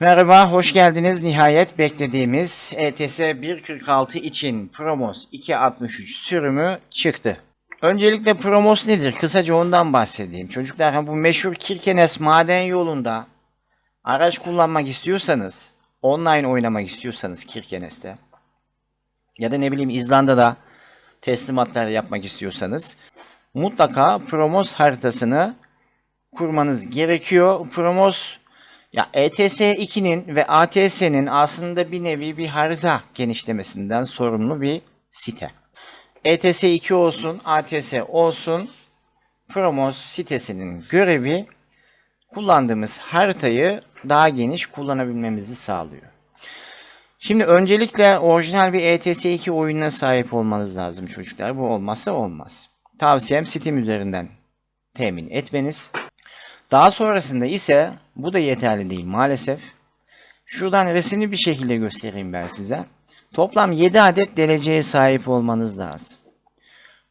Merhaba, hoş geldiniz. Nihayet beklediğimiz ETS 1.46 için Promos 2.63 sürümü çıktı. Öncelikle Promos nedir? Kısaca ondan bahsedeyim. Çocuklar bu meşhur Kirkenes maden yolunda araç kullanmak istiyorsanız, online oynamak istiyorsanız Kirkenes'te ya da ne bileyim İzlanda'da teslimatlar yapmak istiyorsanız mutlaka Promos haritasını kurmanız gerekiyor. Promos ya ETS 2'nin ve ATS'nin aslında bir nevi bir harita genişlemesinden sorumlu bir site. ETS 2 olsun, ATS olsun Promos sitesinin görevi kullandığımız haritayı daha geniş kullanabilmemizi sağlıyor. Şimdi öncelikle orijinal bir ETS 2 oyununa sahip olmanız lazım çocuklar. Bu olmazsa olmaz. Tavsiyem Steam üzerinden temin etmeniz. Daha sonrasında ise bu da yeterli değil maalesef. Şuradan resimli bir şekilde göstereyim ben size. Toplam 7 adet dereceye sahip olmanız lazım.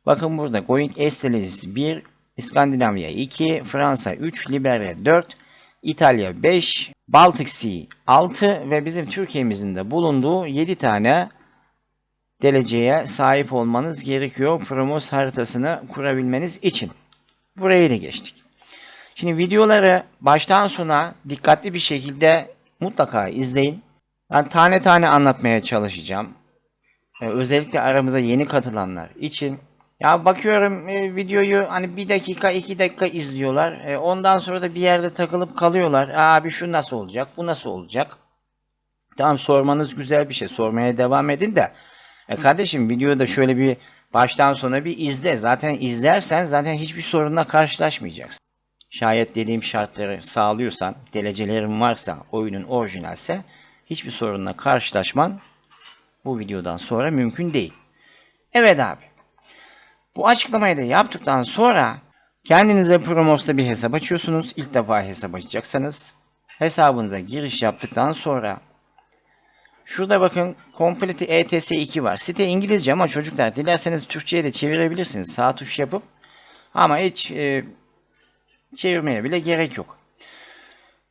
Bakın burada Going S derecesi 1, İskandinavya 2, Fransa 3, Liberya 4, İtalya 5, Baltic Sea 6 ve bizim Türkiye'mizin de bulunduğu 7 tane dereceye sahip olmanız gerekiyor Promos haritasını kurabilmeniz için. Burayı da geçtik. Şimdi videoları baştan sona dikkatli bir şekilde mutlaka izleyin. Ben tane tane anlatmaya çalışacağım. Ee, özellikle aramıza yeni katılanlar için. Ya bakıyorum e, videoyu hani bir dakika iki dakika izliyorlar. E, ondan sonra da bir yerde takılıp kalıyorlar. Abi şu nasıl olacak bu nasıl olacak? Tamam sormanız güzel bir şey. Sormaya devam edin de. E kardeşim videoda şöyle bir baştan sona bir izle. Zaten izlersen zaten hiçbir sorunla karşılaşmayacaksın. Şayet dediğim şartları sağlıyorsan, derecelerin varsa, oyunun orijinalse hiçbir sorunla karşılaşman bu videodan sonra mümkün değil. Evet abi. Bu açıklamayı da yaptıktan sonra kendinize Promos'ta bir hesap açıyorsunuz. İlk defa hesap açacaksanız hesabınıza giriş yaptıktan sonra Şurada bakın Complete ETS 2 var. Site İngilizce ama çocuklar dilerseniz Türkçe'ye de çevirebilirsiniz. Sağ tuş yapıp ama hiç e, çevirmeye bile gerek yok.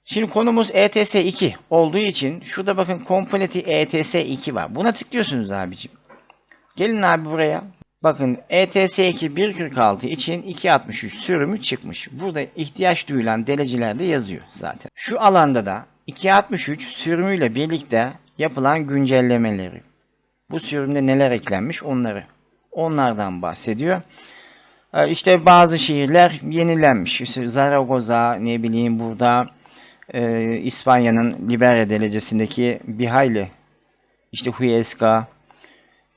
Şimdi konumuz ETS 2 olduğu için şurada bakın Complete ETS 2 var. Buna tıklıyorsunuz abicim. Gelin abi buraya. Bakın E ETS 2 1.46 için 2.63 sürümü çıkmış. Burada ihtiyaç duyulan dereceler de yazıyor zaten. Şu alanda da 2.63 sürümüyle birlikte yapılan güncellemeleri. Bu sürümde neler eklenmiş onları. Onlardan bahsediyor. Ee, İşte bazı şehirler yenilenmiş. Zaragoza ne bileyim burada e, İspanya'nın Liberia derecesindeki bir hayli işte Huesca,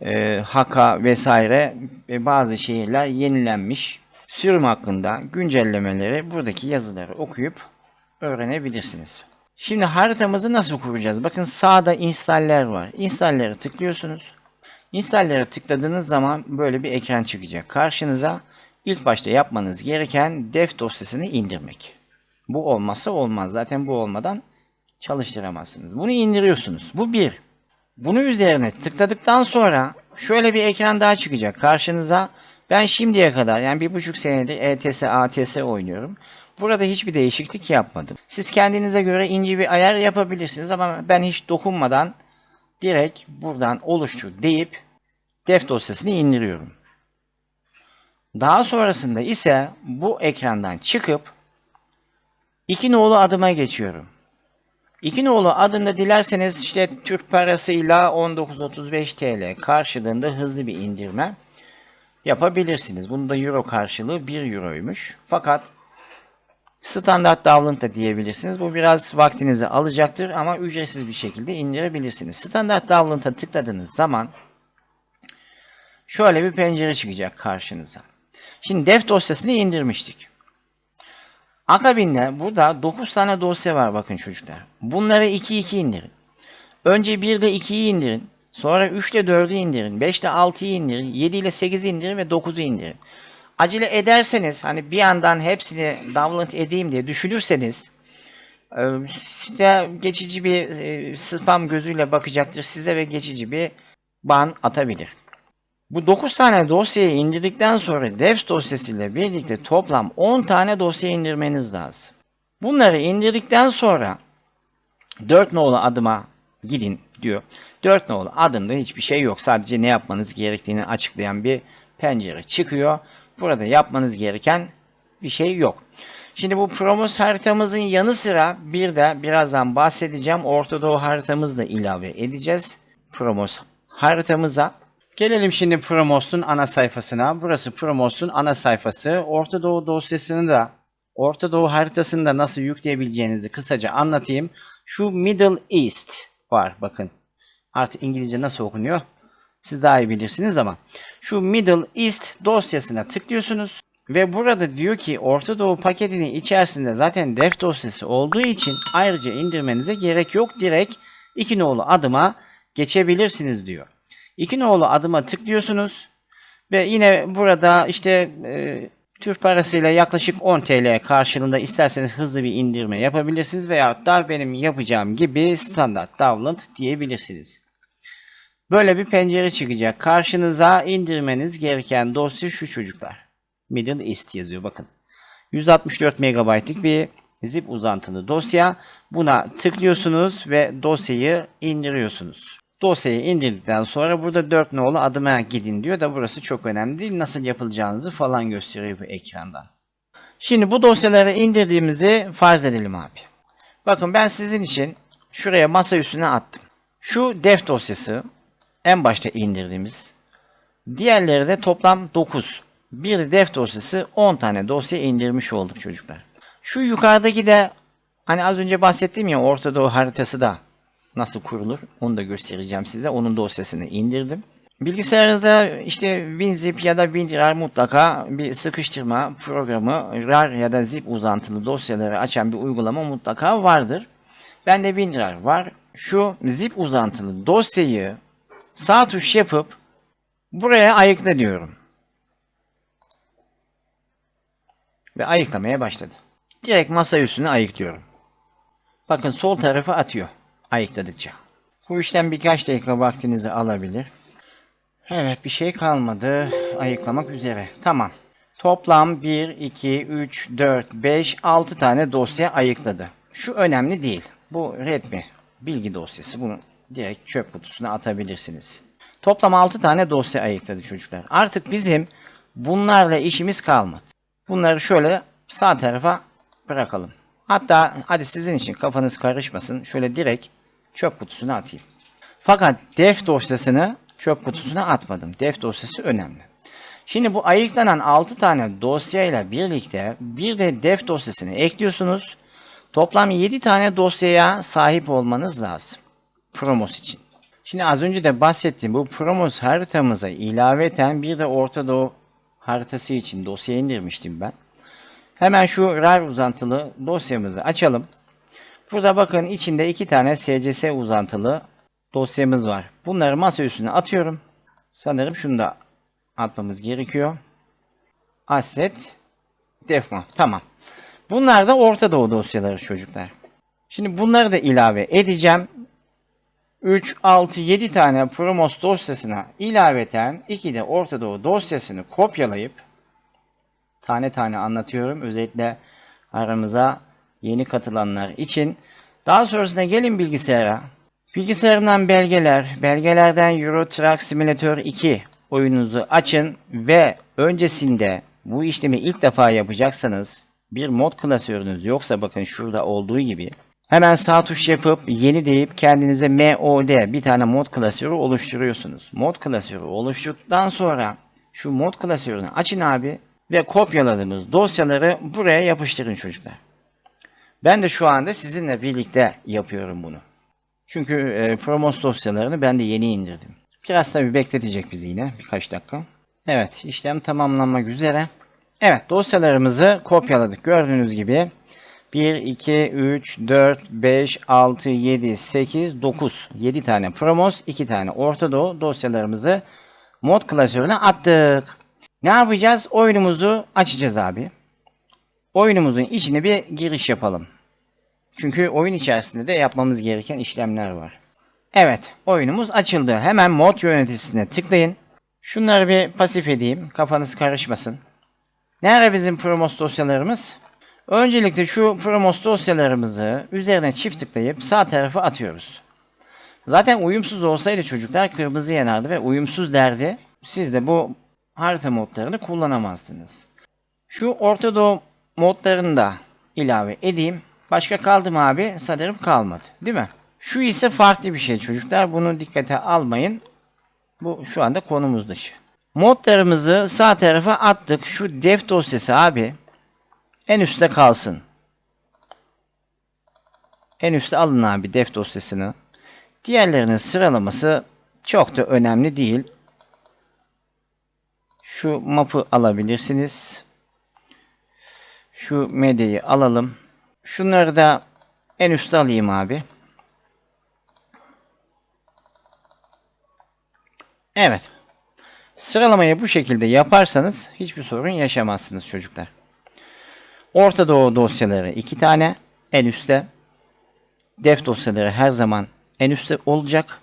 e, Haka vesaire ve bazı şehirler yenilenmiş. Sürüm hakkında güncellemeleri buradaki yazıları okuyup öğrenebilirsiniz. Şimdi haritamızı nasıl kuracağız? Bakın sağda installer var. İnstalleri tıklıyorsunuz. İnstalleri tıkladığınız zaman böyle bir ekran çıkacak karşınıza. İlk başta yapmanız gereken def dosyasını indirmek. Bu olmazsa olmaz. Zaten bu olmadan çalıştıramazsınız. Bunu indiriyorsunuz. Bu bir. Bunu üzerine tıkladıktan sonra şöyle bir ekran daha çıkacak karşınıza. Ben şimdiye kadar yani bir buçuk senedir ETS, ATS oynuyorum. Burada hiçbir değişiklik yapmadım. Siz kendinize göre ince bir ayar yapabilirsiniz ama ben hiç dokunmadan direkt buradan oluştur deyip def dosyasını indiriyorum. Daha sonrasında ise bu ekrandan çıkıp iki nolu adıma geçiyorum. İki nolu adında dilerseniz işte Türk parasıyla 19.35 TL karşılığında hızlı bir indirme yapabilirsiniz. Bunun da euro karşılığı 1 euroymuş. Fakat standart download da diyebilirsiniz. Bu biraz vaktinizi alacaktır ama ücretsiz bir şekilde indirebilirsiniz. Standart download'a tıkladığınız zaman şöyle bir pencere çıkacak karşınıza. Şimdi def dosyasını indirmiştik. Akabinde burada 9 tane dosya var bakın çocuklar. Bunları 2-2 indirin. Önce 1 ile 2'yi indirin. Sonra 3 ile 4'ü indirin. 5 ile 6'yı indirin. 7 ile 8'i indirin ve 9'u indirin. Acele ederseniz hani bir yandan hepsini download edeyim diye düşünürseniz e, site geçici bir e, spam gözüyle bakacaktır size ve geçici bir ban atabilir. Bu 9 tane dosyayı indirdikten sonra devs dosyasıyla birlikte toplam 10 tane dosya indirmeniz lazım. Bunları indirdikten sonra 4 nolu adıma gidin diyor. 4 nolu adımda hiçbir şey yok. Sadece ne yapmanız gerektiğini açıklayan bir pencere çıkıyor. Burada yapmanız gereken bir şey yok. Şimdi bu Promos haritamızın yanı sıra bir de birazdan bahsedeceğim. Orta Doğu haritamızı da ilave edeceğiz. Promos haritamıza. Gelelim şimdi Promos'un ana sayfasına. Burası Promos'un ana sayfası. Orta Doğu dosyasını da Orta Doğu haritasını da nasıl yükleyebileceğinizi kısaca anlatayım. Şu Middle East var bakın. Artık İngilizce nasıl okunuyor? Siz daha iyi bilirsiniz ama. Şu Middle East dosyasına tıklıyorsunuz. Ve burada diyor ki Orta Doğu paketinin içerisinde zaten def dosyası olduğu için ayrıca indirmenize gerek yok. Direkt iki nolu adıma geçebilirsiniz diyor. İki nolu adıma tıklıyorsunuz. Ve yine burada işte e, Türk parasıyla yaklaşık 10 TL karşılığında isterseniz hızlı bir indirme yapabilirsiniz veya da benim yapacağım gibi standart download diyebilirsiniz. Böyle bir pencere çıkacak. Karşınıza indirmeniz gereken dosya şu çocuklar. Middle East yazıyor bakın. 164 MB'lik bir zip uzantılı dosya. Buna tıklıyorsunuz ve dosyayı indiriyorsunuz. Dosyayı indirdikten sonra burada 4 nolu adıma gidin diyor da burası çok önemli değil. Nasıl yapılacağınızı falan gösteriyor bu ekrandan. Şimdi bu dosyaları indirdiğimizi farz edelim abi. Bakın ben sizin için şuraya masa üstüne attım. Şu def dosyası en başta indirdiğimiz. Diğerleri de toplam 9. Bir de def dosyası 10 tane dosya indirmiş olduk çocuklar. Şu yukarıdaki de hani az önce bahsettiğim ya Orta Doğu haritası da nasıl kurulur onu da göstereceğim size. Onun dosyasını indirdim. Bilgisayarınızda işte WinZip ya da WinRAR mutlaka bir sıkıştırma programı RAR ya da zip uzantılı dosyaları açan bir uygulama mutlaka vardır. Bende WinRAR var. Şu zip uzantılı dosyayı sağ tuş yapıp buraya ayıkla diyorum. Ve ayıklamaya başladı. Direkt masa üstüne ayıklıyorum. Bakın sol tarafı atıyor ayıkladıkça. Bu işlem birkaç dakika vaktinizi alabilir. Evet bir şey kalmadı. Ayıklamak üzere. Tamam. Toplam 1, 2, 3, 4, 5, 6 tane dosya ayıkladı. Şu önemli değil. Bu Redmi bilgi dosyası. Bunu direkt çöp kutusuna atabilirsiniz. Toplam 6 tane dosya ayıkladı çocuklar. Artık bizim bunlarla işimiz kalmadı. Bunları şöyle sağ tarafa bırakalım. Hatta hadi sizin için kafanız karışmasın. Şöyle direkt çöp kutusuna atayım. Fakat def dosyasını çöp kutusuna atmadım. Def dosyası önemli. Şimdi bu ayıklanan 6 tane dosyayla birlikte bir de def dosyasını ekliyorsunuz. Toplam 7 tane dosyaya sahip olmanız lazım. Promos için. Şimdi az önce de bahsettiğim bu Promos haritamıza ilaveten bir de Orta Doğu haritası için dosya indirmiştim ben. Hemen şu RAR uzantılı dosyamızı açalım. Burada bakın içinde iki tane SCS uzantılı dosyamız var. Bunları masa üstüne atıyorum. Sanırım şunu da atmamız gerekiyor. Asset defma. Tamam. Bunlar da Orta Doğu dosyaları çocuklar. Şimdi bunları da ilave edeceğim. 3, 6, 7 tane Promos dosyasına ilaveten 2 de Orta Doğu dosyasını kopyalayıp tane tane anlatıyorum. Özellikle aramıza yeni katılanlar için. Daha sonrasında gelin bilgisayara. Bilgisayarından belgeler, belgelerden Euro Truck Simulator 2 oyununuzu açın ve öncesinde bu işlemi ilk defa yapacaksanız bir mod klasörünüz yoksa bakın şurada olduğu gibi hemen sağ tuş yapıp yeni deyip kendinize MOD bir tane mod klasörü oluşturuyorsunuz. Mod klasörü oluşturduktan sonra şu mod klasörünü açın abi ve kopyaladığımız dosyaları buraya yapıştırın çocuklar. Ben de şu anda sizinle birlikte yapıyorum bunu. Çünkü e, Promos dosyalarını ben de yeni indirdim. Biraz tabi bekletecek bizi yine birkaç dakika. Evet işlem tamamlanmak üzere. Evet dosyalarımızı kopyaladık. Gördüğünüz gibi 1, 2, 3, 4, 5, 6, 7, 8, 9. 7 tane Promos, 2 tane Orta Doğu dosyalarımızı mod klasörüne attık. Ne yapacağız? Oyunumuzu açacağız abi. Oyunumuzun içine bir giriş yapalım. Çünkü oyun içerisinde de yapmamız gereken işlemler var. Evet, oyunumuz açıldı. Hemen mod yöneticisine tıklayın. Şunları bir pasif edeyim. Kafanız karışmasın. Nerede bizim Promos dosyalarımız? Öncelikle şu Promos dosyalarımızı üzerine çift tıklayıp sağ tarafa atıyoruz. Zaten uyumsuz olsaydı çocuklar kırmızı yanardı ve uyumsuz derdi. Siz de bu harita modlarını kullanamazdınız. Şu Orta Doğu modlarını da ilave edeyim. Başka kaldı mı abi? Sanırım kalmadı. Değil mi? Şu ise farklı bir şey çocuklar. Bunu dikkate almayın. Bu şu anda konumuz dışı. Modlarımızı sağ tarafa attık. Şu def dosyası abi en üstte kalsın. En üstte alın abi def dosyasını. Diğerlerinin sıralaması çok da önemli değil. Şu map'ı alabilirsiniz. Şu medyayı alalım. Şunları da en üstte alayım abi. Evet. Sıralamayı bu şekilde yaparsanız hiçbir sorun yaşamazsınız çocuklar. Orta Doğu dosyaları iki tane en üstte. Def dosyaları her zaman en üstte olacak.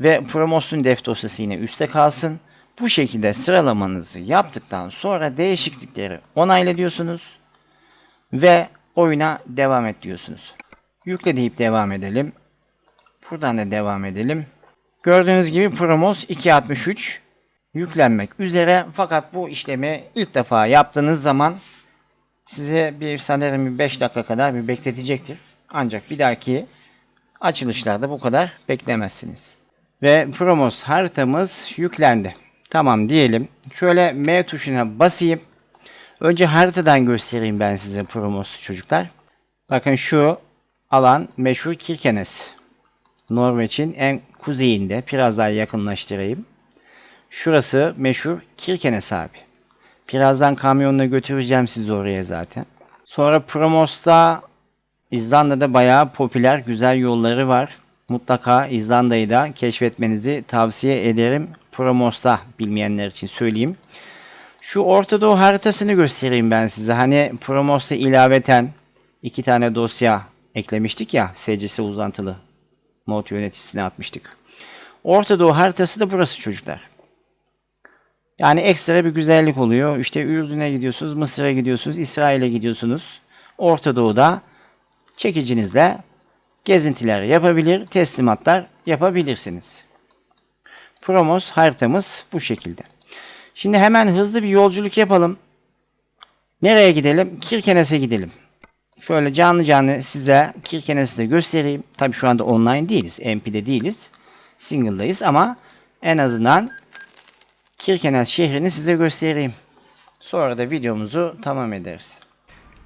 Ve Promos'un def dosyası yine üstte kalsın. Bu şekilde sıralamanızı yaptıktan sonra değişiklikleri onayla diyorsunuz. Ve oyuna devam et diyorsunuz. Yükle deyip devam edelim. Buradan da devam edelim. Gördüğünüz gibi Promos 2.63 yüklenmek üzere. Fakat bu işlemi ilk defa yaptığınız zaman size bir sanırım 5 dakika kadar bir bekletecektir. Ancak bir dahaki açılışlarda bu kadar beklemezsiniz. Ve Promos haritamız yüklendi. Tamam diyelim. Şöyle M tuşuna basayım. Önce haritadan göstereyim ben size Promos'u çocuklar. Bakın şu alan meşhur Kirkenes. Norveç'in en kuzeyinde. Biraz daha yakınlaştırayım. Şurası meşhur Kirkenes abi. Birazdan kamyonla götüreceğim sizi oraya zaten. Sonra Promos'ta İzlanda'da bayağı popüler güzel yolları var. Mutlaka İzlanda'yı da keşfetmenizi tavsiye ederim. Promos'ta bilmeyenler için söyleyeyim. Şu Orta Doğu haritasını göstereyim ben size. Hani Promos'ta ilaveten iki tane dosya eklemiştik ya. SCS uzantılı mod yöneticisine atmıştık. Orta Doğu haritası da burası çocuklar. Yani ekstra bir güzellik oluyor. İşte Ürdün'e gidiyorsunuz, Mısır'a gidiyorsunuz, İsrail'e gidiyorsunuz. Orta Doğu'da çekicinizle gezintiler yapabilir, teslimatlar yapabilirsiniz. Promos haritamız bu şekilde. Şimdi hemen hızlı bir yolculuk yapalım. Nereye gidelim? Kirkenes'e gidelim. Şöyle canlı canlı size Kirkenes'i de göstereyim. Tabi şu anda online değiliz. MP'de değiliz. Single'dayız ama en azından Kirkenes şehrini size göstereyim. Sonra da videomuzu tamam ederiz.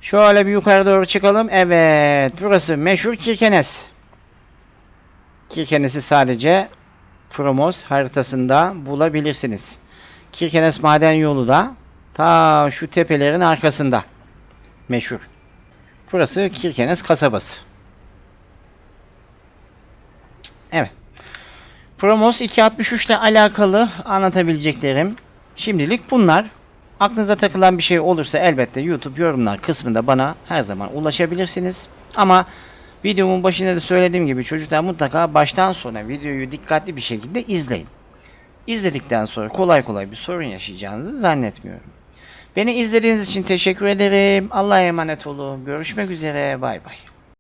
Şöyle bir yukarı doğru çıkalım. Evet, burası meşhur Kirkenes. Kirkenes'i sadece Promos haritasında bulabilirsiniz. Kirkenes maden yolu da ta şu tepelerin arkasında. Meşhur. Burası Kirkenes kasabası. Evet. Promos 263 ile alakalı anlatabileceklerim şimdilik bunlar. Aklınıza takılan bir şey olursa elbette YouTube yorumlar kısmında bana her zaman ulaşabilirsiniz. Ama videomun başında da söylediğim gibi çocuklar mutlaka baştan sona videoyu dikkatli bir şekilde izleyin. İzledikten sonra kolay kolay bir sorun yaşayacağınızı zannetmiyorum. Beni izlediğiniz için teşekkür ederim. Allah'a emanet olun. Görüşmek üzere. Bay bay.